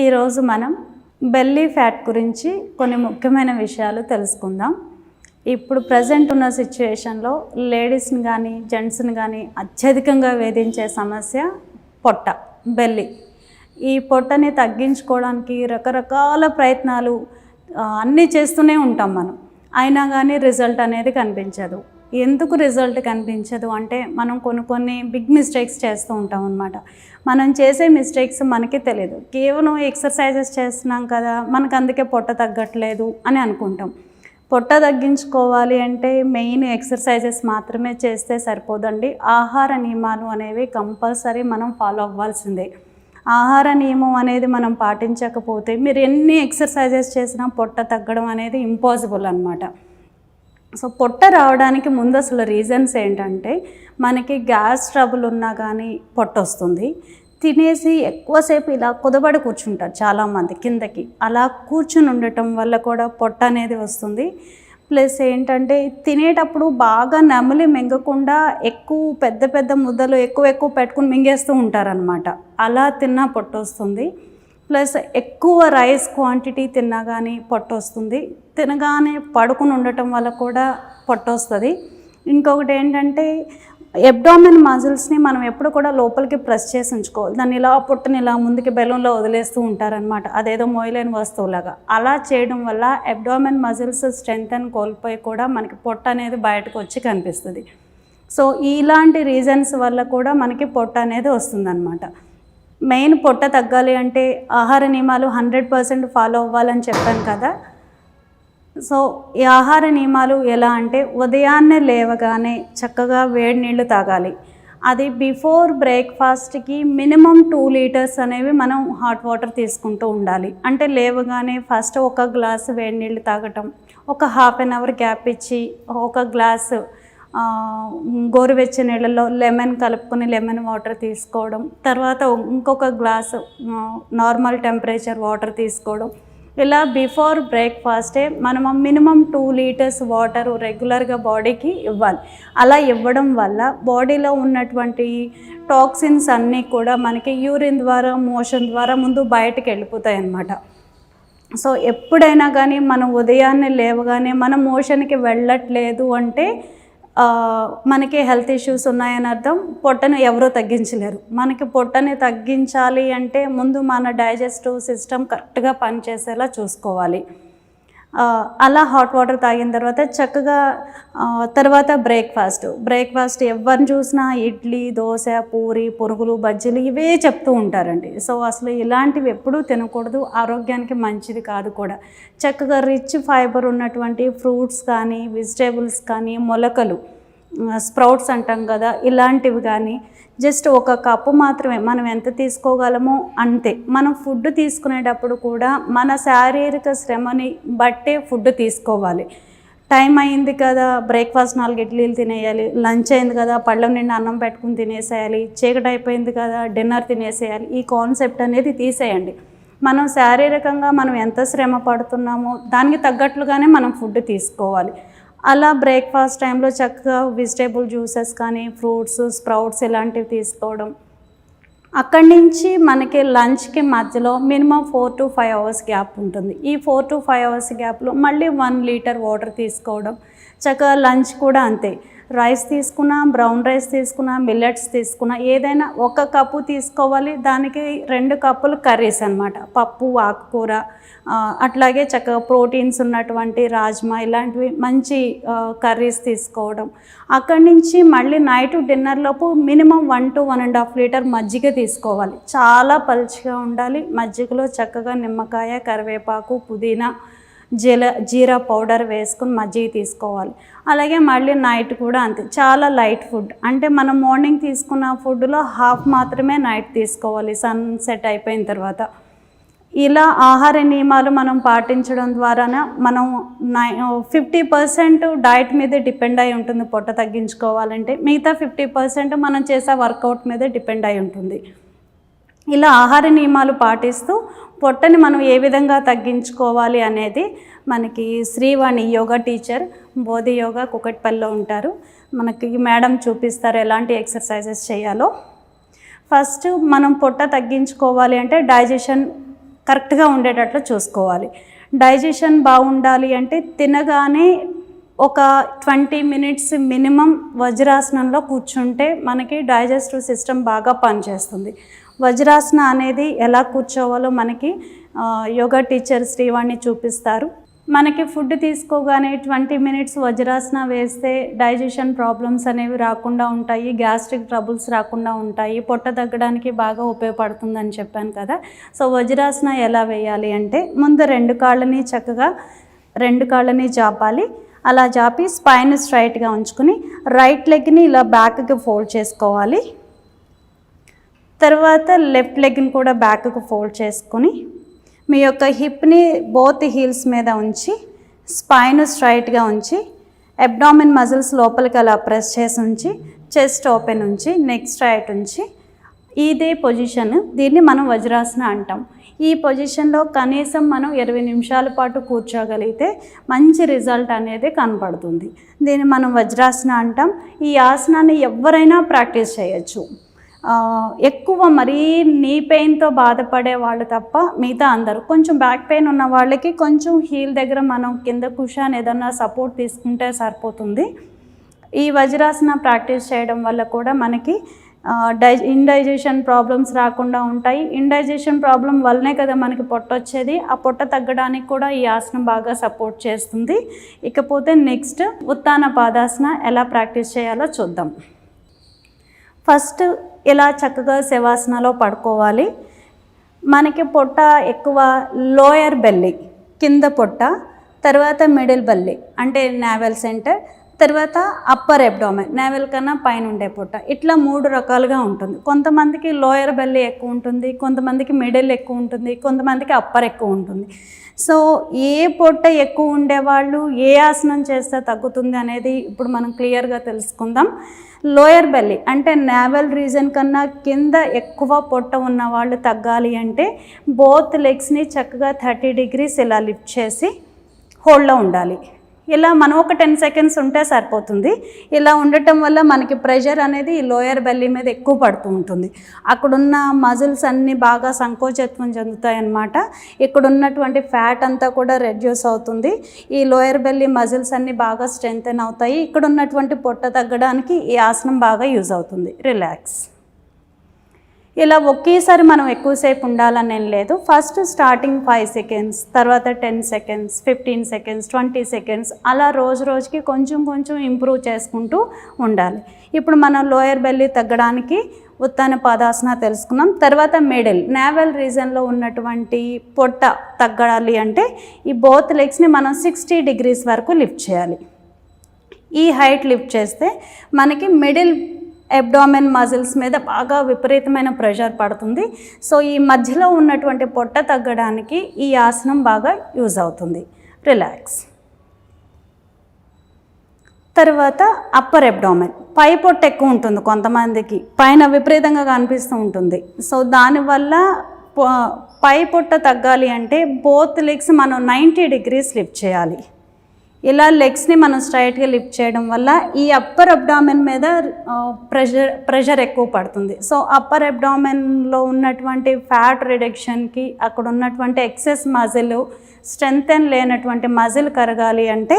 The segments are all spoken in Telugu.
ఈరోజు మనం బెల్లీ ఫ్యాట్ గురించి కొన్ని ముఖ్యమైన విషయాలు తెలుసుకుందాం. ఇప్పుడు ప్రజెంట్ ఉన్న సిచ్యువేషన్లో లేడీస్ని కానీ జెంట్స్ని కానీ అత్యధికంగా వేధించే సమస్య పొట్ట బెల్లి. ఈ పొట్టని తగ్గించుకోవడానికి రకరకాల ప్రయత్నాలు అన్నీ చేస్తూనే ఉంటాం మనం. అయినా కానీ రిజల్ట్ అనేది కనిపించదు. ఎందుకు రిజల్ట్ కనిపించదు? అంటే మనం కొన్ని కొన్ని బిగ్ మిస్టేక్స్ చేస్తూ ఉంటాం అనమాట మనం చేసే మిస్టేక్స్ మనకి తెలియదు కేవలం ఎక్సర్సైజెస్ చేస్తున్నాం కదా మనకు అందుకే పొట్ట తగ్గట్లేదు అని అనుకుంటాం. పొట్ట తగ్గించుకోవాలి అంటే మెయిన్ ఎక్సర్సైజెస్ మాత్రమే చేస్తే సరిపోదండి. ఆహార నియమాలు అనేవి కంపల్సరీ మనం ఫాలో అవ్వాల్సిందే. ఆహార నియమం అనేది మనం పాటించకపోతే మీరు ఎన్ని ఎక్సర్సైజెస్ చేసినా పొట్ట తగ్గడం అనేది ఇంపాసిబుల్ అనమాట సో పొట్ట రావడానికి ముందు అసలు రీజన్స్ ఏంటంటే మనకి గ్యాస్ ట్రబుల్ ఉన్నా కానీ పొట్ట వస్తుంది. తినేసి ఎక్కువసేపు ఇలా కుదబడి కూర్చుంటారు చాలామంది కిందకి. అలా కూర్చుని ఉండటం వల్ల కూడా పొట్ట అనేది వస్తుంది. ప్లస్ ఏంటంటే తినేటప్పుడు బాగా నమిలి మింగకుండా ఎక్కువ పెద్ద పెద్ద ముద్దలు ఎక్కువ ఎక్కువ పెట్టుకుని మింగేస్తూ ఉంటారనమాట అలా తిన్నా పొట్ట వస్తుంది. ప్లస్ ఎక్కువ రైస్ క్వాంటిటీ తిన్నా కానీ పొట్ట వస్తుంది తినగానే పడుకుని ఉండటం వల్ల కూడా పొట్ట వస్తుంది ఇంకొకటి ఏంటంటే ఎబ్డామిన్ మజిల్స్ని మనం ఎప్పుడు కూడా లోపలికి ప్రెస్ చేసి ఉంచుకోవాలి. దాన్ని ఇలా పుట్టని ఇలా ముందుకి బెలూన్లో వదిలేస్తూ ఉంటారనమాట అదేదో మోయలేని వస్తువులాగా. అలా చేయడం వల్ల ఎబ్డామిన్ మజిల్స్ స్ట్రెంగ్త్ అని కోల్పోయి కూడా మనకి పొట్ట అనేది బయటకు వచ్చి కనిపిస్తుంది. సో ఇలాంటి రీజన్స్ వల్ల కూడా మనకి పొట్ట అనేది వస్తుందన్నమాట. మెయిన్ పొట్ట తగ్గాలి అంటే ఆహార నియమాలు హండ్రెడ్ పర్సెంట్ ఫాలో అవ్వాలని చెప్పాను కదా. సో ఈ ఆహార నియమాలు ఎలా అంటే ఉదయాన్నే లేవగానే చక్కగా వేడి నీళ్ళు తాగాలి. అది బిఫోర్ బ్రేక్ఫాస్ట్కి మినిమం టూ లీటర్స్ అనేవి మనం హాట్ వాటర్ తీసుకుంటూ ఉండాలి. అంటే లేవగానే ఫస్ట్ ఒక గ్లాస్ వేడి నీళ్ళు తాగటం ఒక హాఫ్ అన్ అవర్ గ్యాప్ ఇచ్చి ఒక గ్లాసు గోరువెచ్చ నీళ్ళలో లెమన్ కలుపుకొని లెమన్ వాటర్ తీసుకోవడం తర్వాత ఇంకొక గ్లాసు నార్మల్ టెంపరేచర్ వాటర్ తీసుకోవడం. ఇలా బిఫోర్ బ్రేక్ఫాస్టే మనం మినిమం టూ లీటర్స్ వాటర్ రెగ్యులర్గా బాడీకి ఇవ్వాలి. అలా ఇవ్వడం వల్ల బాడీలో ఉన్నటువంటి టాక్సిన్స్ అన్నీ కూడా మనకి యూరిన్ ద్వారా మోషన్ ద్వారా ముందు బయటకు వెళ్ళిపోతాయి అన్నమాట. సో ఎప్పుడైనా కానీ మనం ఉదయాన్నే లేవగానే మన మోషన్కి వెళ్ళట్లేదు అంటే మనకి హెల్త్ ఇష్యూస్ ఉన్నాయని అర్థం. పొట్టను ఎవరూ తగ్గించలేరు. మనకి పొట్టని తగ్గించాలి అంటే ముందు మన డైజెస్టివ్ సిస్టమ్ కరెక్ట్గా పనిచేసేలా చూసుకోవాలి. అలా హాట్ వాటర్ తాగిన తర్వాత చక్కగా తర్వాత బ్రేక్ఫాస్ట్ బ్రేక్ఫాస్ట్ ఎవరిని చూసినా ఇడ్లీ దోశ పూరి పురుగులు బజ్జీలు ఇవే చెప్తూ ఉంటారండి. సో అసలు ఇలాంటివి ఎప్పుడూ తినకూడదు. ఆరోగ్యానికి మంచిది కాదు కూడా. చక్కగా రిచ్ ఫైబర్ ఉన్నటువంటి ఫ్రూట్స్ కానీ వెజిటేబుల్స్ కానీ మొలకలు స్ప్రౌట్స్ అంటాం కదా ఇలాంటివి కానీ జస్ట్ ఒక కప్పు మాత్రమే మనం ఎంత తీసుకోగలమో అంతే. మనం ఫుడ్ తీసుకునేటప్పుడు కూడా మన శారీరక శ్రమని బట్టే ఫుడ్ తీసుకోవాలి. టైం అయింది కదా బ్రేక్ఫాస్ట్ నాలుగు ఇడ్లీలు తినేయాలి లంచ్ అయింది కదా పళ్ళం నిండా అన్నం పెట్టుకుని తినేసేయాలి చీకటి అయిపోయింది కదా డిన్నర్ తినేసేయాలి ఈ కాన్సెప్ట్ అనేది తీసేయండి. మనం శారీరకంగా మనం ఎంత శ్రమ పడుతున్నామో దానికి తగ్గట్లుగానే మనం ఫుడ్ తీసుకోవాలి. అలా బ్రేక్ఫాస్ట్ టైంలో చక్కగా వెజిటేబుల్ జ్యూసెస్ కానీ ఫ్రూట్స్ స్ప్రౌట్స్ ఇలాంటివి తీసుకోవడం. అక్కడి నుంచి మనకి లంచ్కి మధ్యలో minimum four to five hours gap ఉంటుంది. ఈ ఫోర్ టు ఫైవ్ అవర్స్ గ్యాప్లో మళ్ళీ వన్ లీటర్ వాటర్ తీసుకోవడం. చక్కగా లంచ్ కూడా అంతే. రైస్ తీసుకున్నా బ్రౌన్ రైస్ తీసుకున్నా మిల్లెట్స్ తీసుకున్నా ఏదైనా ఒక కప్పు తీసుకోవాలి. దానికి రెండు కప్పులు కర్రీస్ అనమాట పప్పు ఆకుకూర అట్లాగే చక్కగా ప్రోటీన్స్ ఉన్నటువంటి రాజ్మా ఇలాంటివి మంచి కర్రీస్ తీసుకోవడం. అక్కడి నుంచి మళ్ళీ night డిన్నర్లోపు minimum one to one and half litre మజ్జిగ తీసుకోవాలి. చాలా పలుచగా ఉండాలి. మజ్జిగలో చక్కగా నిమ్మకాయ కరివేపాకు పుదీనా జీల జీరా పౌడర్ వేసుకుని మజ్జిగ తీసుకోవాలి. అలాగే మళ్ళీ నైట్ కూడా అంతే. చాలా లైట్ ఫుడ్. అంటే మనం మార్నింగ్ తీసుకున్న ఫుడ్లో హాఫ్ మాత్రమే నైట్ తీసుకోవాలి. సన్ సెట్ అయిపోయిన తర్వాత. ఇలా ఆహార నియమాలు మనం పాటించడం ద్వారానే మనం నై ఫిఫ్టీ పర్సెంట్ డైట్ మీదే డిపెండ్ అయి ఉంటుంది పొట్ట తగ్గించుకోవాలంటే. మిగతా ఫిఫ్టీ పర్సెంట్ మనం చేసే వర్కౌట్ మీదే డిపెండ్ అయి ఉంటుంది. ఇలా ఆహార నియమాలు పాటిస్తూ పొట్టని మనం ఏ విధంగా తగ్గించుకోవాలి అనేది మనకి Srivani yoga teacher Bodhi yoga కుకట్పల్లిలో ఉంటారు. మనకి మేడం చూపిస్తారు ఎలాంటి ఎక్సర్సైజెస్ చేయాలో. ఫస్ట్ మనం పొట్ట తగ్గించుకోవాలి అంటే డైజెషన్ కరెక్ట్గా ఉండేటట్లు చూసుకోవాలి. డైజెషన్ బాగుండాలి అంటే తినగానే ఒక ట్వంటీ మినిట్స్ మినిమం వజ్రాసనంలో కూర్చుంటే మనకి డైజెస్టివ్ సిస్టమ్ బాగా పనిచేస్తుంది. వజ్రాసన అనేది ఎలా కూర్చోవాలో మనకి యోగా టీచర్ శ్రీవాణి చూపిస్తారు. మనకి ఫుడ్ తీసుకోగానే ట్వంటీ మినిట్స్ వజ్రాసన వేస్తే డైజెషన్ ప్రాబ్లమ్స్ అనేవి రాకుండా ఉంటాయి గ్యాస్ట్రిక్ ట్రబుల్స్ రాకుండా ఉంటాయి పొట్ట తగ్గడానికి బాగా ఉపయోగపడుతుందని చెప్పాను కదా. సో వజ్రాసన ఎలా వేయాలి అంటే ముందు రెండు కాళ్ళని చక్కగా రెండు కాళ్ళని చాపాలి అలా జాపి స్పైన్ స్ట్రైట్గా ఉంచుకుని రైట్ లెగ్ని ఇలా బ్యాక్కి ఫోల్డ్ చేసుకోవాలి. తర్వాత లెఫ్ట్ లెగ్ని కూడా బ్యాక్కు ఫోల్డ్ చేసుకొని మీ యొక్క హిప్ని బోత్ హీల్స్ మీద ఉంచి స్పైన్ స్ట్రైట్గా ఉంచి అబ్డామిన్ మజిల్స్ లోపలికి అలా ప్రెస్ చేసి ఉంచి చెస్ట్ ఓపెన్ ఉంచి నెక్ స్ట్రైట్ ఉంచి ఇదే పొజిషన్ దీన్ని మనం వజ్రాసన అంటాం. ఈ పొజిషన్లో కనీసం మనం ఇరవై నిమిషాల పాటు కూర్చోగలిగితే మంచి రిజల్ట్ అనేది కనపడుతుంది దీన్ని మనం వజ్రాసన అంటాం. ఈ ఆసనాన్ని ఎవరైనా ప్రాక్టీస్ చేయొచ్చు. ఎక్కువ మరీ నీ పెయిన్తో బాధపడే వాళ్ళు తప్ప మిగతా అందరూ. కొంచెం బ్యాక్ పెయిన్ ఉన్న వాళ్ళకి కొంచెం హీల్ దగ్గర మనం కింద కుషాన్ ఏదన్నా సపోర్ట్ తీసుకుంటే సరిపోతుంది. ఈ వజ్రాసన ప్రాక్టీస్ చేయడం వల్ల కూడా మనకి డై ఇండైజెషన్ ప్రాబ్లమ్స్ రాకుండా ఉంటాయి. ఇండైజెషన్ ప్రాబ్లం వల్లనే కదా మనకి పొట్ట వచ్చేది. ఆ పొట్ట తగ్గడానికి కూడా ఈ ఆసనం బాగా సపోర్ట్ చేస్తుంది. ఇకపోతే నెక్స్ట్ ఉత్తాన పాదాసన ఎలా ప్రాక్టీస్ చేయాలో చూద్దాం. ఫస్ట్ ఇలా చక్కగా శవాసనలో పడుకోవాలి? మనకి పొట్ట ఎక్కువ లోయర్ బెల్లి కింద పొట్ట తర్వాత మిడిల్ బెల్లి అంటే నావెల్ సెంటర్ తర్వాత అప్పర్ ఎబ్డామెన్ నావెల్ కన్నా పైన ఉండే పొట్ట. ఇట్లా మూడు రకాలుగా ఉంటుంది. కొంతమందికి లోయర్ బెల్లి ఎక్కువ ఉంటుంది కొంతమందికి మిడిల్ ఎక్కువ ఉంటుంది కొంతమందికి అప్పర్ ఎక్కువ ఉంటుంది. సో ఏ పొట్ట ఎక్కువ ఉండేవాళ్ళు ఏ ఆసనం చేస్తే తగ్గుతుంది అనేది ఇప్పుడు మనం క్లియర్గా తెలుసుకుందాం. లోయర్ బెల్లి అంటే నావెల్ రీజన్ కన్నా కింద ఎక్కువ పొట్ట ఉన్న వాళ్ళు తగ్గాలి అంటే బోత్ లెగ్స్ని చక్కగా థర్టీ డిగ్రీస్ ఇలా లిఫ్ట్ చేసి హోల్డ్లో ఉండాలి. ఇలా మనం ఒక టెన్ సెకండ్స్ ఉంటే సరిపోతుంది. ఇలా ఉండటం వల్ల మనకి ప్రెషర్ అనేది లోయర్ బెల్లీ మీద ఎక్కువ పడుతూ ఉంటుంది. అక్కడున్న మజిల్స్ అన్నీ బాగా సంకోచత్వం చెందుతాయి అన్నమాట ఇక్కడ ఉన్నటువంటి ఫ్యాట్ అంతా కూడా రెడ్యూస్ అవుతుంది. ఈ లోయర్ బెల్లీ మజిల్స్ అన్నీ బాగా స్ట్రెంగ్తెన్ అవుతాయి. ఇక్కడ ఉన్నటువంటి పొట్ట తగ్గడానికి ఈ ఆసనం బాగా యూజ్ అవుతుంది. రిలాక్స్. ఇలా ఒకేసారి మనం ఎక్కువసేపు ఉండాలని ఏం లేదు. ఫస్ట్ స్టార్టింగ్ ఫైవ్ సెకండ్స్ తర్వాత ten seconds fifteen seconds twenty seconds అలా రోజు రోజుకి కొంచెం కొంచెం ఇంప్రూవ్ చేసుకుంటూ ఉండాలి. ఇప్పుడు మనం లోయర్ బెల్లీ తగ్గడానికి ఉత్తాన పాదాసన తెలుసుకున్నాం. తర్వాత మిడిల్ నావెల్ రీజన్లో ఉన్నటువంటి పొట్ట తగ్గాలి అంటే ఈ బోత్ లెగ్స్ని మనం సిక్స్టీ డిగ్రీస్ వరకు లిఫ్ట్ చేయాలి. ఈ హైట్ లిఫ్ట్ చేస్తే మనకి మిడిల్ అబ్డామెన్ మజిల్స్ మీద బాగా విపరీతమైన ప్రెషర్ పడుతుంది. సో ఈ మధ్యలో ఉన్నటువంటి పొట్ట తగ్గడానికి ఈ ఆసనం బాగా యూజ్ అవుతుంది. రిలాక్స్ తర్వాత అప్పర్ అబ్డామెన్ పై పొట్ట ఎక్కువ ఉంటుంది కొంతమందికి. పైన విపరీతంగా కనిపిస్తూ ఉంటుంది. సో దానివల్ల పై పొట్ట తగ్గాలి అంటే బోత్ లెగ్స్ మనం నైంటీ డిగ్రీస్ లిఫ్ట్ చేయాలి. ఇలా లెగ్స్ని మనం స్ట్రైట్గా లిఫ్ట్ చేయడం వల్ల ఈ అప్పర్ అబ్డామెన్ మీద ప్రెషర్ ప్రెషర్ ఎక్కువ పడుతుంది. సో అప్పర్ అబ్డామెన్లో ఉన్నటువంటి ఫ్యాట్ రిడక్షన్కి అక్కడ ఉన్నటువంటి ఎక్సెస్ మజిల్ స్ట్రెంగ్తెన్ లేనటువంటి మజిల్ కరగాలి అంటే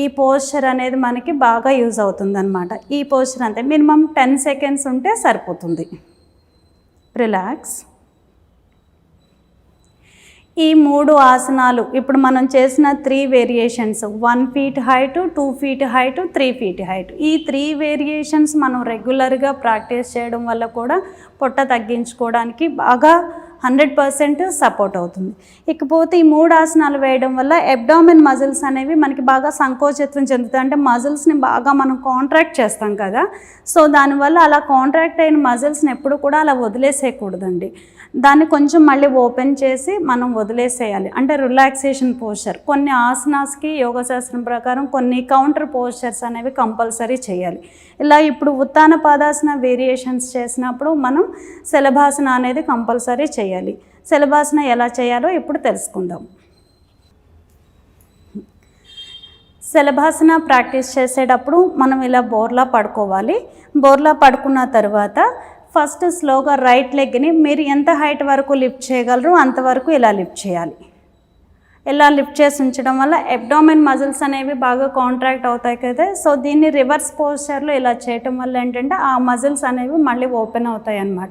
ఈ పోస్చర్ అనేది మనకి బాగా యూజ్ అవుతుంది ఈ పోస్చర్ అంతే. మినిమం టెన్ సెకండ్స్ ఉంటే సరిపోతుంది. రిలాక్స్ ఈ మూడు ఆసనాలు ఇప్పుడు మనం చేసిన three variations one feet height two feet height three feet height ఈ త్రీ వేరియేషన్స్ మనం రెగ్యులర్గా ప్రాక్టీస్ చేయడం వల్ల కూడా పొట్ట తగ్గించుకోవడానికి బాగా హండ్రెడ్ పర్సెంట్ సపోర్ట్ అవుతుంది. ఇకపోతే ఈ మూడు ఆసనాలు వేయడం వల్ల ఎబ్డామిన్ మజిల్స్ అనేవి మనకి బాగా సంకోచత్వం చెందుతాయి. అంటే మజిల్స్ని బాగా మనం కాంట్రాక్ట్ చేస్తాం కదా. సో దానివల్ల అలా కాంట్రాక్ట్ అయిన మజిల్స్ని ఎప్పుడు కూడా అలా వదిలేసేయకూడదండి. దాన్ని కొంచెం మళ్ళీ ఓపెన్ చేసి మనం వదిలేసేయాలి. అంటే రిలాక్సేషన్ పోస్చర్. కొన్ని ఆసనాస్కి యోగ శాస్త్రం ప్రకారం కొన్ని కౌంటర్ పోస్చర్స్ అనేవి కంపల్సరీ చేయాలి. ఇలా ఇప్పుడు ఉత్తాన పాదాసన వేరియేషన్స్ చేసినప్పుడు మనం శలభాసన అనేది కంపల్సరీ చేయాలి. శలభాసన ఎలా చేయాలో ఇప్పుడు తెలుసుకుందాం. శలభాసన ప్రాక్టీస్ చేసేటప్పుడు మనం ఇలా బోర్లా పడుకోవాలి. బోర్లా పడుకున్న తర్వాత ఫస్ట్ స్లోగా రైట్ లెగ్ని మీరు ఎంత హైట్ వరకు లిఫ్ట్ చేయగలరు అంతవరకు ఇలా లిఫ్ట్ చేయాలి. ఇలా లిఫ్ట్ చేసి ఉంచడం వల్ల ఎబ్డామిన్ మజిల్స్ అనేవి బాగా కాంట్రాక్ట్ అవుతాయి కదా. సో దీన్ని రివర్స్ పోస్చర్లో ఇలా చేయటం వల్ల ఏంటంటే ఆ మజిల్స్ అనేవి మళ్ళీ ఓపెన్ అవుతాయి అన్నమాట.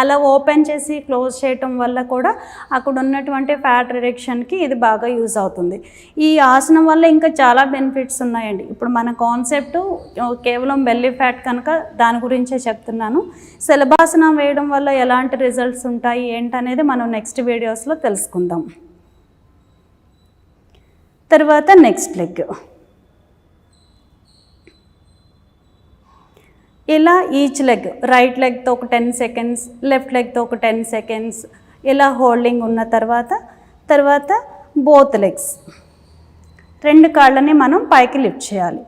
అలా ఓపెన్ చేసి క్లోజ్ చేయటం వల్ల కూడా అక్కడ ఉన్నటువంటి ఫ్యాట్ రిడక్షన్కి ఇది బాగా యూజ్ అవుతుంది. ఈ ఆసనం వల్ల ఇంకా చాలా బెనిఫిట్స్ ఉన్నాయండి. ఇప్పుడు మన కాన్సెప్ట్ కేవలం బెల్లీ ఫ్యాట్ కనుక దాని గురించే చెప్తున్నాను. శలభాసనం వేయడం వల్ల ఎలాంటి రిజల్ట్స్ ఉంటాయి ఏంటనేది మనం నెక్స్ట్ వీడియోస్లో తెలుసుకుందాం. తర్వాత నెక్స్ట్ లెగ్ ఇలా ఈచ్ లెగ్ రైట్ లెగ్తో ఒక టెన్ సెకండ్స్ లెఫ్ట్ లెగ్తో ఒక టెన్ సెకండ్స్ ఇలా హోల్డింగ్ ఉన్న తర్వాత తర్వాత బోత్ లెగ్స్ రెండు కాళ్ళని మనం పైకి లిఫ్ట్ చేయాలి.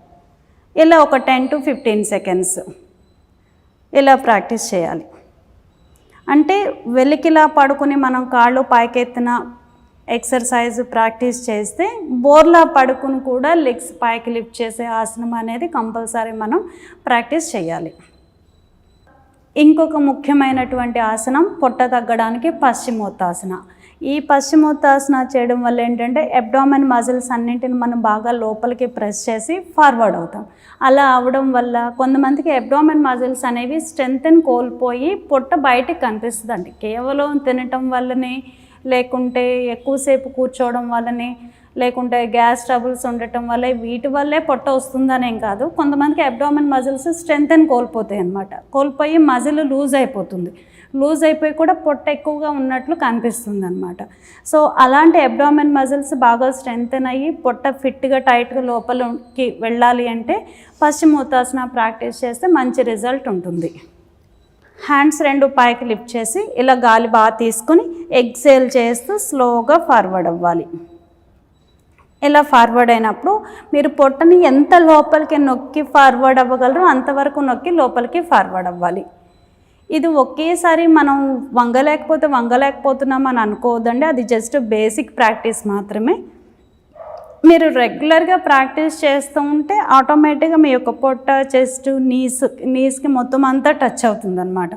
ఇలా ఒక టెన్ టు ఫిఫ్టీన్ సెకండ్స్ ఇలా ప్రాక్టీస్ చేయాలి. అంటే వెలికిలా పడుకుని మనం కాళ్ళు పైకెత్తిన ఎక్సర్సైజ్ ప్రాక్టీస్ చేస్తే బోర్లా పడుకుని కూడా లెగ్స్ పైకి లిఫ్ట్ చేసే ఆసనం అనేది కంపల్సరీ మనం ప్రాక్టీస్ చేయాలి. ఇంకొక ముఖ్యమైనటువంటి ఆసనం పొట్ట తగ్గడానికి పశ్చిమోత్తాసన. ఈ పశ్చిమోత్తాసన చేయడం వల్ల ఏంటంటే అబ్డామిన్ మజిల్స్ అన్నింటిని మనం బాగా లోపలికి ప్రెస్ చేసి ఫార్వర్డ్ అవుతాం. అలా అవడం వల్ల కొంతమందికి అబ్డామిన్ మజిల్స్ అనేవి స్ట్రెంగ్త్ని కోల్పోయి పొట్ట బయటకు కనిపిస్తుందండి. కేవలం తినటం వల్లనే లేకుంటే ఎక్కువసేపు కూర్చోవడం వల్లనే లేకుంటే గ్యాస్ ట్రబుల్స్ ఉండటం వల్ల వీటి వల్లే పొట్ట వస్తుందనేం కాదు. కొంతమందికి అబ్డామిన్ మజిల్స్ స్ట్రెంత్ అని కోల్పోతాయి అనమాట కోల్పోయి మజిల్ లూజ్ అయిపోతుంది. లూజ్ అయిపోయి కూడా పొట్ట ఎక్కువగా ఉన్నట్లు కనిపిస్తుంది అనమాట సో అలాంటి అబ్డామిన్ మజిల్స్ బాగా స్ట్రెంగ్త్ అయ్యి పొట్ట ఫిట్గా టైట్గా లోపలికి వెళ్ళాలి అంటే పశ్చిమోత్తాసన ప్రాక్టీస్ చేస్తే మంచి రిజల్ట్ ఉంటుంది. హ్యాండ్స్ రెండు పైకి లిఫ్ట్ చేసి ఇలా గాలి బాగా తీసుకుని ఎగ్జేల్ చేస్తూ స్లోగా ఫార్వర్డ్ అవ్వాలి. ఇలా ఫార్వర్డ్ అయినప్పుడు మీరు పొట్టని ఎంత లోపలికి నొక్కి ఫార్వర్డ్ అవ్వగలరో అంతవరకు నొక్కి లోపలికి ఫార్వర్డ్ అవ్వాలి. ఇది ఒకేసారి మనం వంగలేకపోతే వంగలేకపోతున్నాం అని అనుకోవద్దండి. అది జస్ట్ బేసిక్ ప్రాక్టీస్ మాత్రమే. మీరు రెగ్యులర్గా ప్రాక్టీస్ చేస్తూ ఉంటే ఆటోమేటిక్గా మీ యొక్క పొట్ట చెస్ట్ నీస్ నీస్కి మొత్తం అంతా టచ్ అవుతుంది అనమాట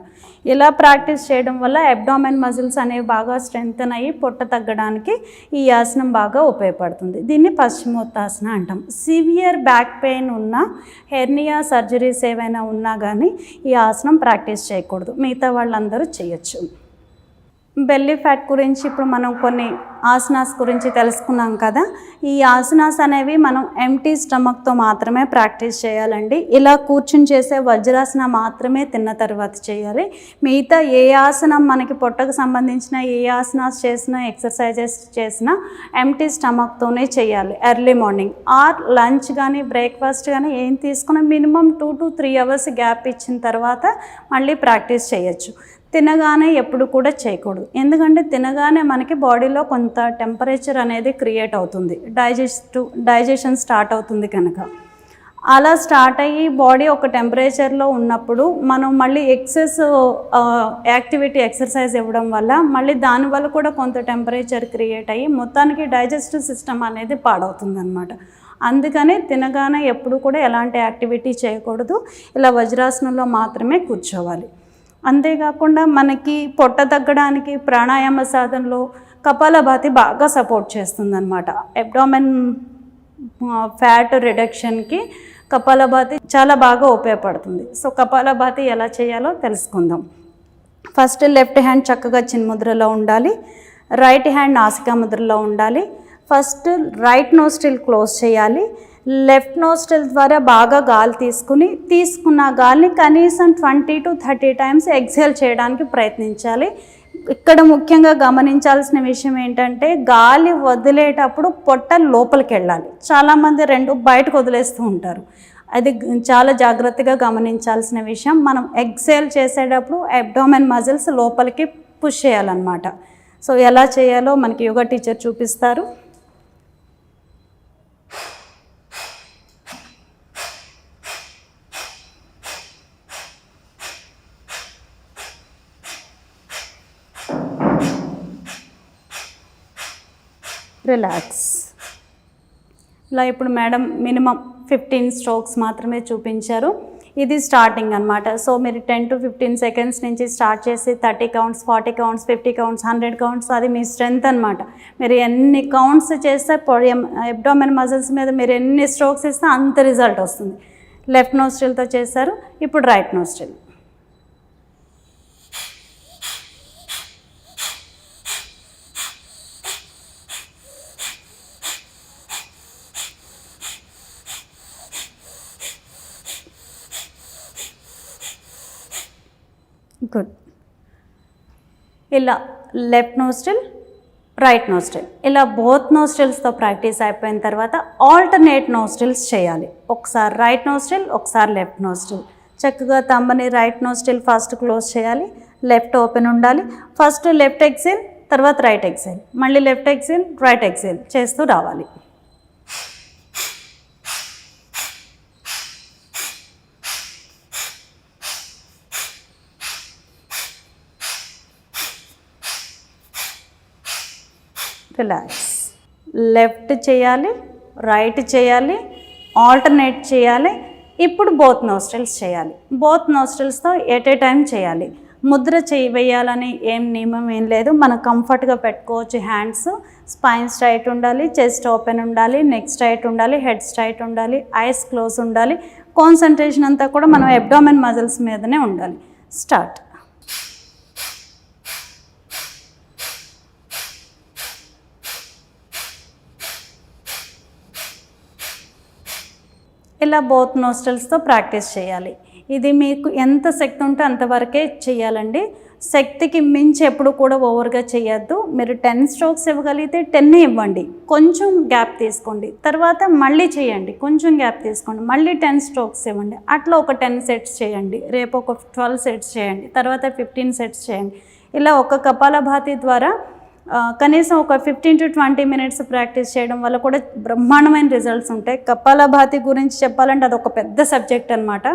ఇలా ప్రాక్టీస్ చేయడం వల్ల అబ్డామెన్ మజిల్స్ అనేవి బాగా స్ట్రెంగ్తన్ అయ్యి పొట్ట తగ్గడానికి ఈ ఆసనం బాగా ఉపయోగపడుతుంది. దీన్ని పశ్చిమోత్తాసన అంటాం. సివియర్ బ్యాక్ పెయిన్ ఉన్న హెర్నియా సర్జరీస్ ఏవైనా ఉన్నా కానీ ఈ ఆసనం ప్రాక్టీస్ చేయకూడదు. మిగతా వాళ్ళందరూ చేయొచ్చు. బెల్లీ ఫ్యాట్ గురించి ఇప్పుడు మనం కొన్ని ఆసనాస్ గురించి తెలుసుకున్నాం కదా. ఈ ఆసనాస్ అనేవి మనం ఎంటీ స్టమక్తో మాత్రమే ప్రాక్టీస్ చేయాలండి. ఇలా కూర్చుని చేసే వజ్రాసన మాత్రమే తిన్న తర్వాత చేయాలి. మిగతా ఏ ఆసనం మనకి పొట్టకు సంబంధించిన ఏ ఆసనాస్ చేసినా ఎక్సర్సైజెస్ చేసినా ఎంటీ స్టమక్తోనే చేయాలి. ఎర్లీ మార్నింగ్ ఆర్ లంచ్ కానీ బ్రేక్ఫాస్ట్ కానీ ఏం తీసుకున్నా minimum two to three hours gap ఇచ్చిన తర్వాత మళ్ళీ ప్రాక్టీస్ చేయొచ్చు. తినగానే ఎప్పుడు కూడా చేయకూడదు. ఎందుకంటే తినగానే మనకి బాడీలో కొంత టెంపరేచర్ అనేది క్రియేట్ అవుతుంది. డైజెస్ట్ డైజెషన్ స్టార్ట్ అవుతుంది కనుక. అలా స్టార్ట్ అయ్యి బాడీ ఒక టెంపరేచర్లో ఉన్నప్పుడు మనం మళ్ళీ ఎక్సెస్ యాక్టివిటీ ఎక్సర్సైజ్ ఇవ్వడం వల్ల మళ్ళీ దానివల్ల కూడా కొంత టెంపరేచర్ క్రియేట్ అయ్యి మొత్తానికి డైజెస్టివ్ సిస్టమ్ అనేది పాడవుతుంది అనమాట అందుకని తినగానే ఎప్పుడు కూడా ఎలాంటి యాక్టివిటీ చేయకూడదు. ఇలా వజ్రాసనంలో మాత్రమే కూర్చోవాలి. అంతేకాకుండా మనకి పొట్ట తగ్గడానికి ప్రాణాయామ సాధనలో కపాలభాతి బాగా సపోర్ట్ చేస్తుందన్నమాట. అబ్డామెన్ ఫ్యాట్ రిడక్షన్కి కపాలభాతి చాలా బాగా ఉపయోగపడుతుంది. సో కపాలభాతి ఎలా చేయాలో తెలుసుకుందాం. ఫస్ట్ లెఫ్ట్ హ్యాండ్ చక్కగా చిన్ముద్రలో ఉండాలి. రైట్ హ్యాండ్ నాసికా ముద్రలో ఉండాలి. ఫస్ట్ రైట్ నోస్టిల్ క్లోజ్ చేయాలి. లెఫ్ట్ నోస్టల్ ద్వారా బాగా గాలి తీసుకుని తీసుకున్న గాలిని కనీసం twenty to thirty times exhale చేయడానికి ప్రయత్నించాలి. ఇక్కడ ముఖ్యంగా గమనించాల్సిన విషయం ఏంటంటే గాలి వదిలేటప్పుడు పొట్ట లోపలికి వెళ్ళాలి. చాలామంది రెండు బయటకు వదిలేస్తూ ఉంటారు. అది చాలా జాగ్రత్తగా గమనించాల్సిన విషయం. మనం ఎక్సేల్ చేసేటప్పుడు అబ్డోమెన్ మజిల్స్ లోపలికి పుష్ చేయాలన్నమాట. సో ఎలా చేయాలో మనకి యోగా టీచర్ చూపిస్తారు. రిలాక్స్ ఇలా ఇప్పుడు మేడం మినిమం ఫిఫ్టీన్ స్ట్రోక్స్ మాత్రమే చూపించారు. ఇది స్టార్టింగ్ అనమాట సో మీరు టెన్ టు ఫిఫ్టీన్ సెకండ్స్ నుంచి స్టార్ట్ చేసి thirty counts forty counts fifty counts hundred counts అది మీ స్ట్రెంగ్త్ అనమాట మీరు ఎన్ని కౌంట్స్ చేస్తే ఎబ్డోమెన్ మజిల్స్ మీద మీరు ఎన్ని స్ట్రోక్స్ ఇస్తే అంత రిజల్ట్ వస్తుంది. లెఫ్ట్ నోస్ట్రిల్తో చేశారు ఇప్పుడు రైట్ నోస్ట్రిల్ గుడ్ ఇలా లెఫ్ట్ నోస్టిల్ రైట్ నోస్టిల్ ఇలా బోత్ నోస్టిల్స్తో ప్రాక్టీస్ అయిపోయిన తర్వాత ఆల్టర్నేట్ నోస్టిల్స్ చేయాలి. ఒకసారి రైట్ నోస్టిల్ ఒకసారి లెఫ్ట్ నోస్టిల్ చక్కగా తమ్మని రైట్ నోస్టిల్ ఫస్ట్ క్లోజ్ చేయాలి. లెఫ్ట్ ఓపెన్ ఉండాలి. ఫస్ట్ లెఫ్ట్ ఎక్సెల్ తర్వాత రైట్ ఎక్సెల్ మళ్ళీ లెఫ్ట్ ఎక్సెల్ రైట్ ఎక్సెల్ చేస్తూ రావాలి. రిలాక్స్. లెఫ్ట్ చేయాలి రైట్ చేయాలి ఆల్టర్నేట్ చేయాలి. ఇప్పుడు బోత్ నోస్ట్రల్స్ చేయాలి. బోత్ నోస్ట్రల్స్తో ఎట్ ఏ టైం చేయాలి. ముద్ర చేయి వేయాలని ఏం నియమం ఏం లేదు. మనం కంఫర్ట్గా పెట్టుకోవచ్చు హ్యాండ్స్. స్పైన్ స్ట్రైట్ ఉండాలి చెస్ట్ ఓపెన్ ఉండాలి నెక్ స్ట్రైట్ ఉండాలి హెడ్ స్ట్రైట్ ఉండాలి ఐస్ క్లోజ్ ఉండాలి. కాన్సన్ట్రేషన్ అంతా కూడా మనం ఎబ్డామెన్ మజిల్స్ మీదనే ఉండాలి. స్టార్ట్. ఇలా బోత్ నోస్టల్స్తో ప్రాక్టీస్ చేయాలి. ఇది మీకు ఎంత శక్తి ఉంటే అంతవరకే చేయాలండి. శక్తికి మించి ఎప్పుడు కూడా ఓవర్గా చేయొద్దు. మీరు టెన్ స్ట్రోక్స్ ఇవ్వగలిగితే టెన్ ఇవ్వండి. కొంచెం గ్యాప్ తీసుకోండి. తర్వాత మళ్ళీ చేయండి. కొంచెం గ్యాప్ తీసుకోండి. మళ్ళీ టెన్ స్ట్రోక్స్ ఇవ్వండి. అట్లా ఒక టెన్ సెట్స్ చేయండి. రేపు ఒక ట్వెల్వ్ సెట్స్ చేయండి. తర్వాత ఫిఫ్టీన్ సెట్స్ చేయండి. ఇలా ఒక కపాలభాతి ద్వారా కనీసం ఒక fifteen to twenty minutes practice చేయడం వల్ల కూడా బ్రహ్మాండమైన రిజల్ట్స్ ఉంటాయి. కపాలభాతి గురించి చెప్పాలంటే అది ఒక పెద్ద సబ్జెక్ట్ అనమాట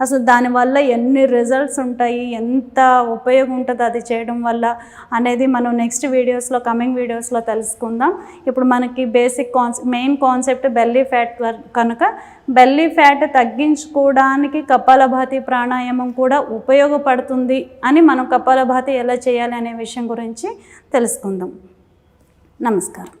అసలు దానివల్ల ఎన్ని రిజల్ట్స్ ఉంటాయి ఎంత ఉపయోగం ఉంటుంది అది చేయడం వల్ల అనేది మనం నెక్స్ట్ వీడియోస్లో కమింగ్ వీడియోస్లో తెలుసుకుందాం. ఇప్పుడు మనకి basic concept main concept belly fat కనుక బెల్లీ ఫ్యాట్ తగ్గించుకోవడానికి కపాలభాతి ప్రాణాయామం కూడా ఉపయోగపడుతుంది అని మనం కపాలభాతి ఎలా చేయాలి అనే విషయం గురించి తెలుసుకుందాం. నమస్కారం.